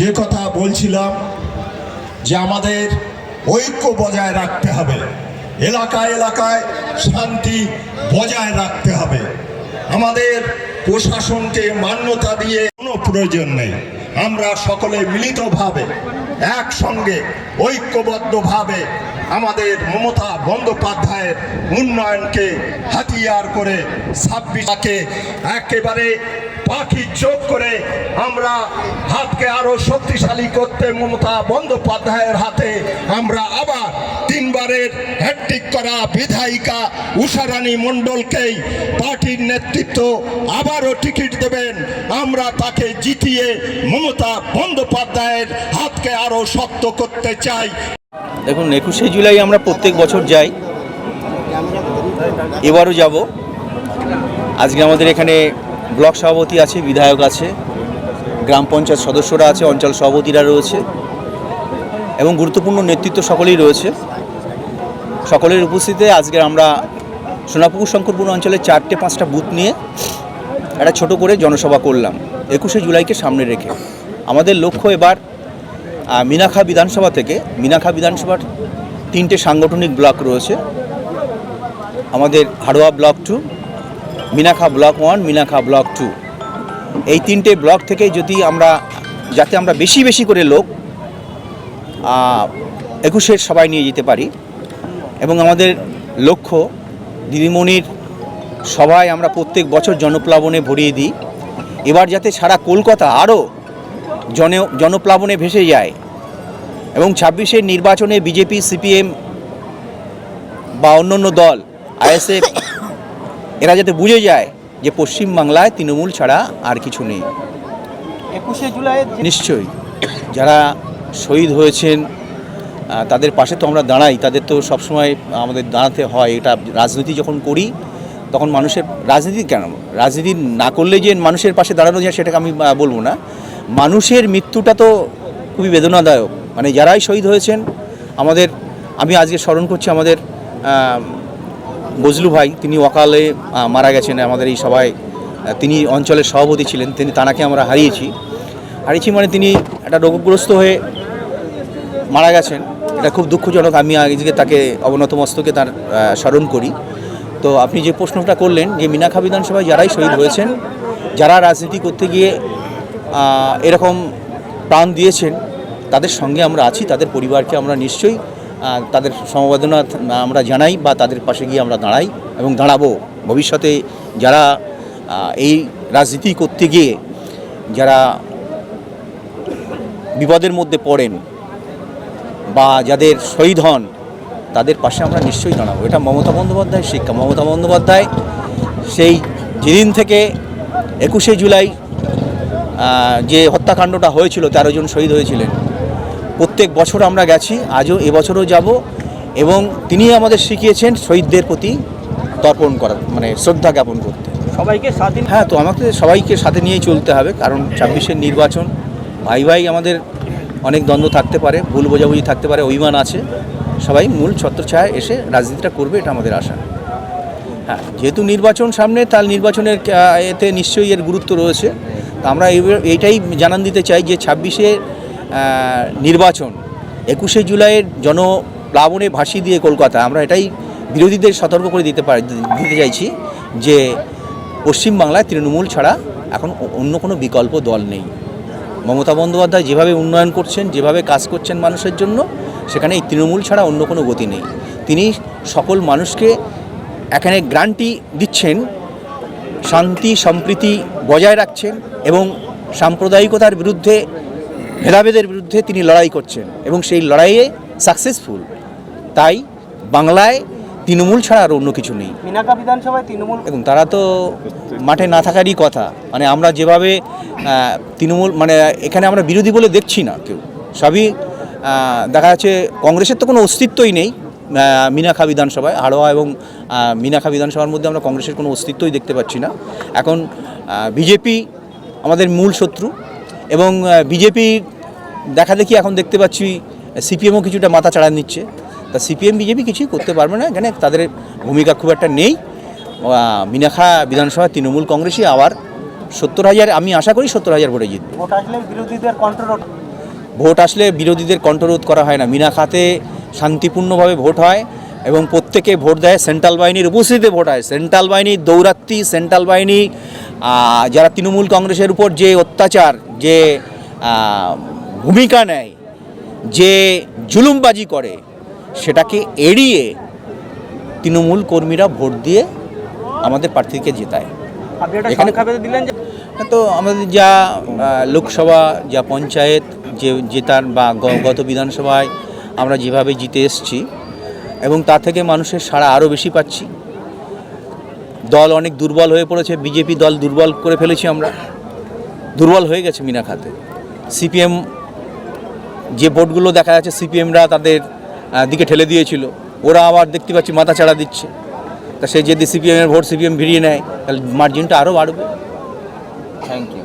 যে কথা বলছিলাম যে আমাদের ঐক্য বজায় রাখতে হবে। এলাকায় এলাকায় শান্তি বজায় রাখতে হবে। আমাদের প্রশাসনকে মান্যতা দিয়ে কোনো প্রয়োজন নেই। আমরা সকলে মিলিতভাবে একসঙ্গে ঐক্যবদ্ধভাবে আমাদের মমতা বন্দ্যোপাধ্যায়ের উন্নয়নকে হাতিয়ার করে ছাব্বিশকে একেবারে পাখি চোখ করে আমরা হাতকে আরও শক্তিশালী করতে মমতা বন্দ্যোপাধ্যায়ের হাতে আমরা আবার তিনবারের হ্যাট্রিক করা বিধায়িকা উষারানী মণ্ডলকেই পার্টির নেতৃত্ব আবারও টিকিট দেবেন। আমরা তাকে জিতিয়ে মমতা বন্দ্যোপাধ্যায়ের হাতকে আরও শক্ত করতে চাই। দেখুন, একুশে জুলাই আমরা প্রত্যেক বছর যাই। এবারও যাব। আজকে আমাদের এখানে ব্লক সভাপতি আছে, বিধায়ক আছে, গ্রাম পঞ্চায়েত সদস্যরা আছে, অঞ্চল সভাপতিরা রয়েছে, এবং গুরুত্বপূর্ণ নেতৃত্ব সকলেই রয়েছে। সকলের উপস্থিতিতে আজকে আমরা সোনাপুকুর শঙ্করপুর অঞ্চলের চারটে পাঁচটা বুথ নিয়ে একটা ছোট করে জনসভা করলাম, একুশে জুলাইকে সামনে রেখে। আমাদের লক্ষ্য এবার মিনাখা বিধানসভা থেকে মিনাখা বিধানসভার তিনটে সাংগঠনিক ব্লক রয়েছে। আমাদের Haroa block two Minakha block one Minakha block two এই তিনটে ব্লক থেকে যদি আমরা, যাতে আমরা বেশি বেশি করে লোক একুশের সবাই নিয়ে যেতে পারি, এবং আমাদের লক্ষ্য দিদিমণির সবাই আমরা প্রত্যেক বছর জনপ্লাবনে ভরিয়ে দিই। এবার যাতে সারা কলকাতা আরও জন জনপ্লাবনে ভেসে যায় এবং ছাব্বিশের নির্বাচনে বিজেপি সিপিএম বা অন্যান্য দল আইএসএফ এরা যাতে বুঝে যায় যে পশ্চিমবাংলায় তৃণমূল ছাড়া আর কিছু নেই। একুশে জুলাই নিশ্চয়ই যারা শহীদ হয়েছেন তাদের পাশে তো আমরা দাঁড়াই তাদের তো সবসময় আমাদের দাঁড়াতে হয়। এটা রাজনীতি যখন করি তখন মানুষের রাজনীতি কেন? রাজনীতি না করলে যে মানুষের পাশে দাঁড়ানো যায় সেটাকে আমি বলব না। মানুষের মৃত্যুটা তো খুবই বেদনাদায়ক। মানে যারাই শহীদ হয়েছেন, আমাদের, আমি আজকে স্মরণ করছি আমাদের বজলু ভাই, তিনি অকালে মারা গেছেন, আমাদের এই সবাই তিনি অঞ্চলের সভাপতি ছিলেন, তিনি তানাকে আমরা হারিয়েছি। হারিয়েছি মানে তিনি একটা রোগগ্রস্ত হয়ে মারা গেছেন। এটা খুব দুঃখজনক, আমি আজকে তাকে অবনত মস্তকে তার স্মরণ করি। তো আপনি যে প্রশ্নটা করলেন যে মিনাখা বিধানসভায় যারাই শহীদ হয়েছেন, যারা রাজনীতি করতে গিয়ে এরকম প্রাণ দিয়েছেন, তাদের সঙ্গে আমরা আছি, তাদের পরিবারকে আমরা নিশ্চয়ই তাদের সমবেদনা আমরা জানাই বা তাদের পাশে গিয়ে আমরা দাঁড়াই এবং দাঁড়াবো। ভবিষ্যতে যারা এই রাজনীতি করতে গিয়ে যারা বিপদের মধ্যে পড়েন বা যাদের শহীদ হন, তাদের পাশে আমরা নিশ্চয়ই দাঁড়াবো। এটা মমতা বন্দ্যোপাধ্যায়ের শিক্ষা মমতা বন্দ্যোপাধ্যায় সেই যেদিন থেকে একুশে জুলাই যে হত্যাকাণ্ডটা হয়েছিল তেরো জন শহীদ হয়েছিলেন। প্রত্যেক বছর আমরা গেছি আজও এবছরও যাব এবং তিনি আমাদের শিখিয়েছেন শহীদদের প্রতি তর্পণ করার মানে শ্রদ্ধা জ্ঞাপন করতে। সবাইকে স্বাধীন হ্যাঁ তো আমাকে সবাইকে সাথে নিয়েই চলতে হবে কারণ ছাব্বিশের নির্বাচন ভাই ভাই আমাদের অনেক দ্বন্দ্ব থাকতে পারে ভুল বোঝাবুঝি থাকতে পারে অভিমান আছে। সবাই মূল ছত্রছায়ায় এসে রাজনীতিটা করবে এটা আমাদের আশা। হ্যাঁ যেহেতু নির্বাচন সামনে তার নির্বাচনের এতে নিশ্চয়ই এর গুরুত্ব রয়েছে। আমরা এই- এইটাই জানান দিতে চাই যে ছাব্বিশে নির্বাচন, একুশে জুলাইয়ের জনপ্লাবনে ভাসি দিয়ে কলকাতা, আমরা এটাই বিরোধীদের সতর্ক করে দিতে পারি দিতে চাইছি যে পশ্চিমবাংলায় তৃণমূল ছাড়া এখন অন্য কোনো বিকল্প দল নেই। মমতা বন্দ্যোপাধ্যায় যেভাবে উন্নয়ন করছেন, যেভাবে কাজ করছেন মানুষের জন্য, সেখানে এই তৃণমূল ছাড়া অন্য কোনো গতি নেই। তিনি সকল মানুষকে এখানে গ্রান্টি দিচ্ছেন শান্তি সম্প্রীতি বজায় রাখছেন এবং সাম্প্রদায়িকতার বিরুদ্ধে ভেদাভেদের বিরুদ্ধে তিনি লড়াই করছেন এবং সেই লড়াইয়ে সাকসেসফুল তাই বাংলায় তৃণমূল ছাড়া আর অন্য কিছু নেই। মিনাকা বিধানসভায় তৃণমূল এবং তারা তো মাঠে না থাকারই কথা। মানে আমরা যেভাবে তৃণমূল মানে এখানে আমরা বিরোধী বলে দেখছি না কেউ। সবই দেখা যাচ্ছে কংগ্রেসের তো কোনো অস্তিত্বই নেই মিনাখা বিধানসভায় হাড়োয়া এবং মিনাখা বিধানসভার মধ্যে আমরা কংগ্রেসের কোনো অস্তিত্বই দেখতে পাচ্ছি না। এখন বিজেপি আমাদের মূল শত্রু এবং বিজেপি দেখা দেখি এখন দেখতে পাচ্ছি সিপিএমও কিছুটা মাথা চাড়া নিচ্ছে। তা সিপিএম বিজেপি কিছুই করতে পারবে না। এখানে তাদের ভূমিকা খুব একটা নেই। মিনাখা বিধানসভা তৃণমূল কংগ্রেসই আবার সত্তর হাজার আমি আশা করি সত্তর হাজার ভোটে জিতবে। ভোট আসলে বিরোধীদের কন্ট্রোল ভোট আসলে বিরোধীদের কণ্ঠরোধ করা হয় না। মিনাখাতে শান্তিপূর্ণভাবে ভোট হয়। এবং প্রত্যেকে ভোট দেয় সেন্ট্রাল বাহিনীর উপস্থিতিতে ভোট হয়। সেন্ট্রাল বাহিনীর দৌরাত্মি সেন্ট্রাল বাহিনী যারা তৃণমূল কংগ্রেসের উপর যে অত্যাচার যে ভূমিকা নেয় যে জুলুমবাজি করে সেটাকে এড়িয়ে তৃণমূল কর্মীরা ভোট দিয়ে আমাদের প্রার্থীকে জেতায়। এখানে- দিলেন তো আমাদের যা লোকসভা যা পঞ্চায়েত যে জেতার বা গত বিধানসভায় আমরা যেভাবে জিতে এসেছি এবং তা থেকে মানুষের সাড়া আরও বেশি পাচ্ছি। দল অনেক দুর্বল হয়ে পড়েছে, বিজেপি দল দুর্বল করে ফেলেছি আমরা। দুর্বল হয়ে গেছে মিনাখাতে সিপিএম যে ভোটগুলো দেখা যাচ্ছে, সিপিএমরা তাদের দিকে ঠেলে দিয়েছিল। ওরা আবার দেখতে পাচ্ছি মাথা চাড়া দিচ্ছে। তা সে যদি সিপিএমের ভোট সিপিএম ভিড়িয়ে নেয়, তাহলে মার্জিনটা আরও বাড়বে। Thank you